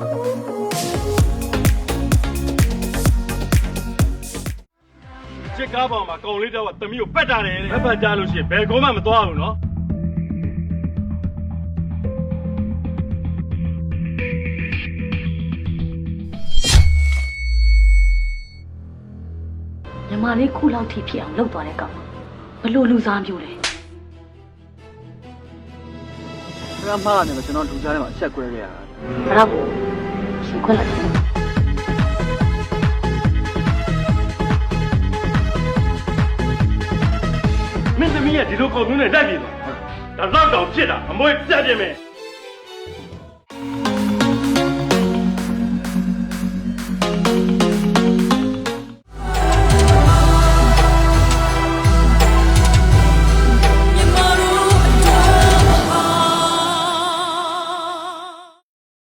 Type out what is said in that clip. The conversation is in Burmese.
ချစ်ကားပေါ်မှာကောင်လေးတောက်ကတမီးကိုပက်တာတယ်တဲ့။ပတ်ကြလို့ရှိရင်ဘယ်ကောမှမသွားဘူးနော်ညီမလေးခုလောက်ထိဖြစ်အောင်လုပ်သွားတဲ့ကောင်ဘလို့လူစားမျိုးလဲခဏမှားနေမှာကျွန်တော်လူကြားထဲမှာအချက်ကွဲခဲ့ရတာ ဘရောက်ကိုရှင်ခွက်လိုက်တယ်။မင်းသမီးကဒီလိုကောင်မျိုးနဲ့တိုက်ပြေသွား။ဒါတော့တောင်ဖြစ်တာအမွေပြတ်ပြမယ်။